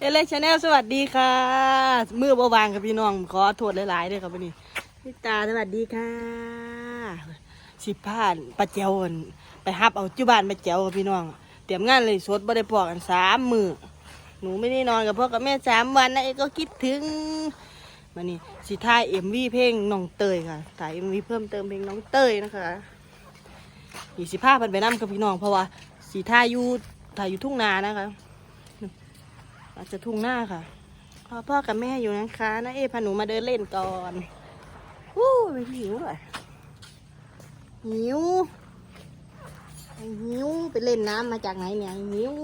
เอเลชาแนลสวัสดีค่ะ มือบวางกับพี่น้อง ขอโทษหลายๆด้วยครับวันนี้พี่ตาสวัสดีค่ะ สิผ่านปลาเจ้วันไปฮับเอาจุบานปลาเจวกับพี่น้อง เตรียมงานเลยสดบ่ได้พอกันสามมือหนูไม่ได้นอนกับพ่อกับแม่สามวันนะเอก็คิดถึงมานี่สิถ่ายเอ็มวีเพลงน้องเตยค่ะถ่ายเอ็มวีเพิ่มเติมเพลงน้องเตยนะคะอีสิผ้าพันไปน้ำกับพี่น้องเพราะว่าสีถ่ายอยู่ถ่ายอยู่ทุ่งนานะคะ อาจจะทุ่งหน้าค่ะพอพ่อกับแม่อยู่นะคะนะเอพาหนูมาเดินเล่นก่อนวู้ยหิวเลยหิวหิวไปเล่นน้ำมาจากไหนเนี่ยหิว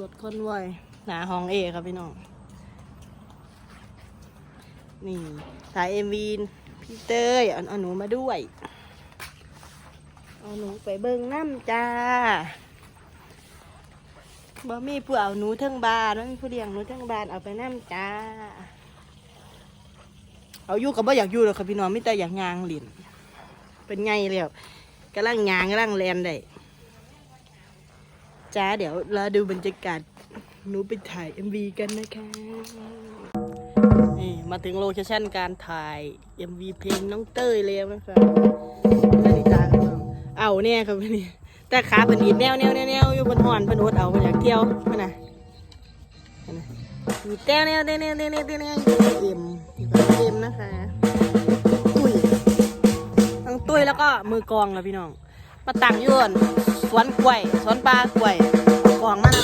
รถคนไวยหนาห้องเอครับพี่น้อง นี่ถ่ายเอ็มวีพี่เต้ยเอาหนูมาด้วย เอาหนูไปเบิ้งน้ำจ้า บ่มีผู้เอาหนูทั้งบ้านบ่มีผู้เลี้ยงหนูทั้งบ้านเอาไปน้ำจ้า เอาอยู่กับบ่อยากอยู่หรอกค่ะพี่น้องมิแต่อยากยางหลินเป็นไงแล้วกำลังยางกำลังแลนได้จ้าเดี๋ยวเราดูบรรยากาศหนูไปถ่าย MV กันนะคะนี่มาถึงโลเคชั่นการถ่าย MV เพลงน้องเต้ยแล้วนะคะนาฬิตาเอาเนี่ยครับพี่นี่ แต่ขาเป็นดีแนวแนวแนวแนวอยู่บนหอนบป็นอดเอาเปอยากเที่ยวมันนะดีแนวแนวแนวแนวแนวแนวแนวเอ็มเอ็มนะคะตุ้ยทั้งตุ้ยแล้วก็มือกองแล้พี่น้องมาตั้งยวนสวนกล้วยสวนปลากล้วยกองมาก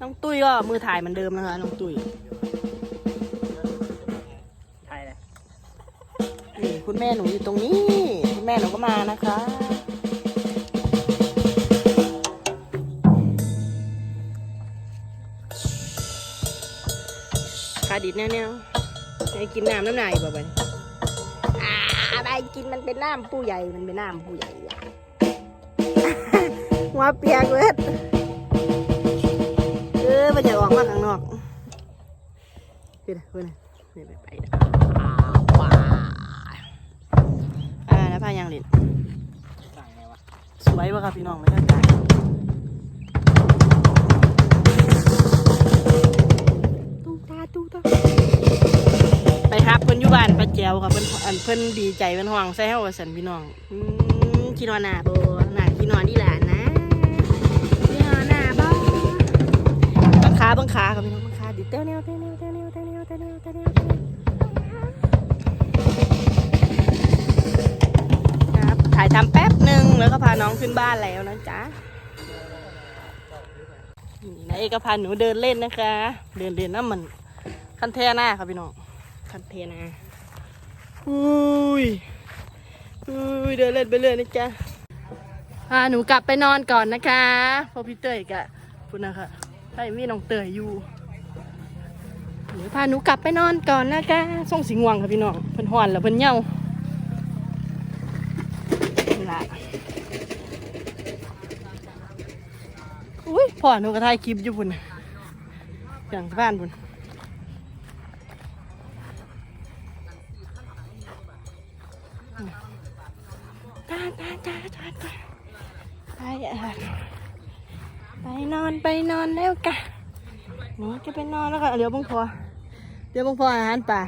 น้องตุ้ยก็มือถ่ายเหมือนเดิมนะคะน้องตุ้ยถ่ายเลยนี่คุณแม่หนูอยู่ตรงนี้ แม่หนูก็มานะคะ ขาดิดแนวๆให้กินน้ำน้ำหนายบ่ไปอ่าไปกินมันเป็นน้ำผู้ใหญ่ มันเป็นน้ำผู้ใหญ่อะหัวเปียกเว้ยเออมันอยากออกมาข้างนอกเพื่อนเพื่อนเพื่อนไปไป ยังเล่นสั่งไงวะสวยป่ะครับพี่น้องไม่ได้ใจตู้ตาตู้ตาไปครับเพิ่นอยู่บ้านป้าแจวครับเพิ่นอันเพิ่นดีใจเพิ่นห่วงใส่เฮาว่าสันพี่น้องอืมขี้นอนหน้าบ่หน้าขี้นอนดีหลานนะขี้นอนหน้าบ่บังขาบังขาครับพี่น้องบังขาดิเต้วแนวเต้วแนวเต้วแนวเต้วแนวเต้วแนวเต้วแนว ถ่ายทำแป๊บหนึ่งแล้วก็พาน้องขึ้นบ้านแล้วนะจ๊ะนี่นายเอกก็พาหนูเดินเล่นนะคะ เดินเล่นน้ำมันคันเทหน้าครับพี่น้องคันเทนาอุ้ยอุ้ยเดินเล่นไปเรื่อยนะจ๊ะพาหนูกลับไปนอนก่อนนะคะเพราะพี่เตยกะพูดนะคะให้มีน้องเตยอยู่เดี๋ยวพาหนูกลับไปนอนก่อนนะคะส่งสิงหวังค่ะพี่น้องเพิ่นหอนแล้วเพิ่นเหย่านี่ล่ะ อุ้ยพ่อหนูก็ถ่ายคลิปอยู่พุ่นอย่างบ้านพุ่นตาตาตาตาตาไปอะไปนอนไปนอนแล้วกะหนูจะไปนอนแล้วค่ะเดี๋ยวบังพอเดี๋ยวบังพออาหารป่า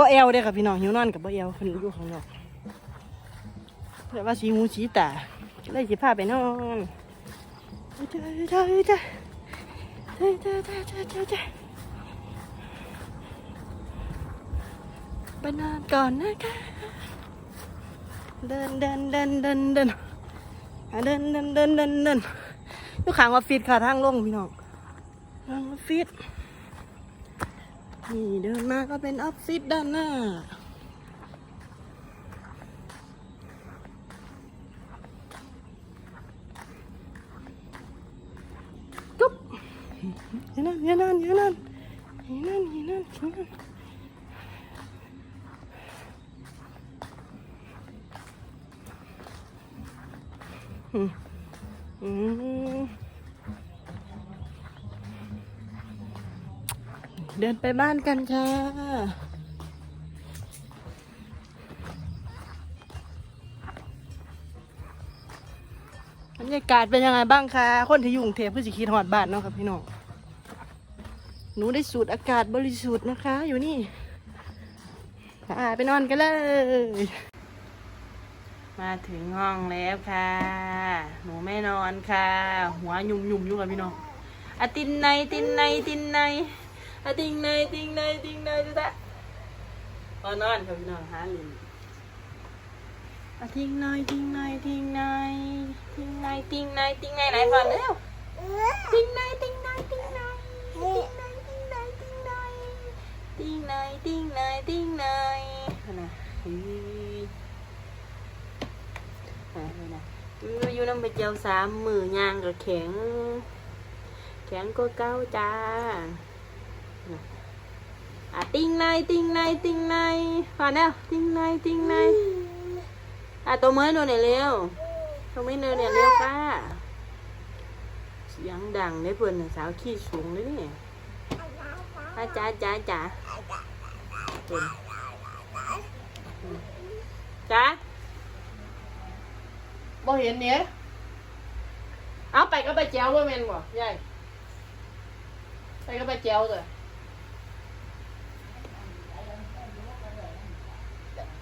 บ่เอวเด้ค่ะพี่น้องหิวนอนกับบ่เอวคนอยู่ข้างนอกเพื่อว่าสีหูสีตาเลยสิพาไปนอนเจ้าเจ้าเจ้าเจ้าเจ้าเจ้าเจ้าเจ้าเจ้าไปนอนก่อนนะคะเดินเดินเดินเดินเดินเดินเดินเดินเดินเดินอยู่ข้างออฟฟิศค่ะทางลงพี่น้องทางออฟฟิศ นี่เดินมาก็เป็นออฟฟิศด้านหน้า จุ๊บย่านั่นย่านั่นย่านั่นย่านั่นย่านั่นย่านั่นอืมอืม เดินไปบ้านกันค่ะ บรรยากาศเป็นยังไงบ้างคะ คนที่อยู่กรุงเทพเพื่อสิคิดหอดบ้านเนาะครับพี่น้อง หนูได้สูดอากาศบริสุทธิ์นะคะ อยู่นี่อ่าไปนอนกันเลย มาถึงห้องแล้วค่ะ หนูไม่นอนค่ะ หัวยุ่มยุ่มๆอยู่กับพี่น้องอะตินในตินในตินใน อะติงในติงในติงในจุดะพอนอนค่ะพี่น้องหาลินอะทิ้งหน่อยทิ้งหน่อยทิ้งหน่อยทิ้งหน่อยทิ้งหน่อยทิ้งหน่อยไหนฟังเร็วทิ้งหน่อยทิ้งหน่อยทิ้งหน่อยทิ้งหน่อยทิ้งหน่อยทิ้งหน่อยทิ้งหน่อยทิ้งหน่อยทิ้งหน่อยนะอืออ่านี่นะอยู่อยู่น้ำไปเจียวสามมือย่างกับแข็ง แข็งก็เก้าจ้าน่ะ อะติ้งในติ้งในติ้งในฟังแล้วติ้งในติ้งในอะตัวเมื่อดูหน่อยเร็วตัวไม่เนินเนี่ยเร็วป้าเสียงดังได้เพื่อนสาวขี้สูงเลยนี่อะจ้าจ้าจ้าจ้าบ่เห็นเนี้ยเอาไปก็ไปแจวว่าแม่นบ่ยายไปก็ไปแจวเลย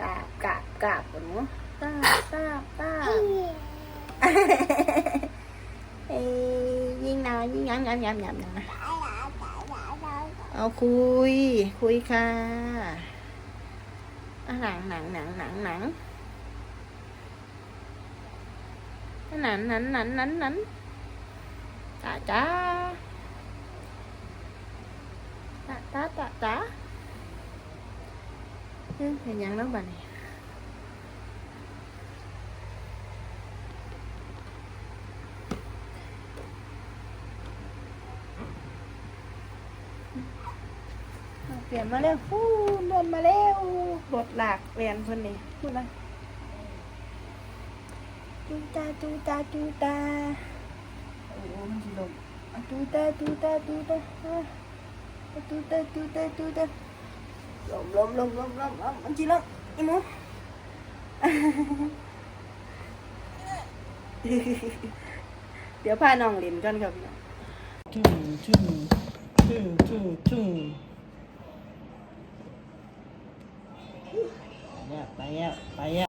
กาบกาบกาบพุ่นหนูกาบกาบกาบเอ้ยยิงนะยิงยำยำยำยำยำเอาคุย คุยค่ะอะหนังหนังหนังหนังหนังหนันหนันหนันหนันหนันจ้าจ้าจ้าจ้าจ้าจ้าเฮ้ยเห็นยังแล้วบ้านี่เอาเปลี่ยนมาแล้วฟูเดินมาแล้วรถหลากเรียนเพิ่นนี่พูดนะจูตาจูตาจูตาโอ้มันสิลมอะจูตาจูตาจูตาอะจูตาจูตาจูตา ล้มล้มล้มล้มล้มล้มมันจีล้มอีหมูเดี๋ยวพาน้องเล่นกันครับพี่น้องจูจูจูจูจูไปแล้วไปแล้วไปแล้ว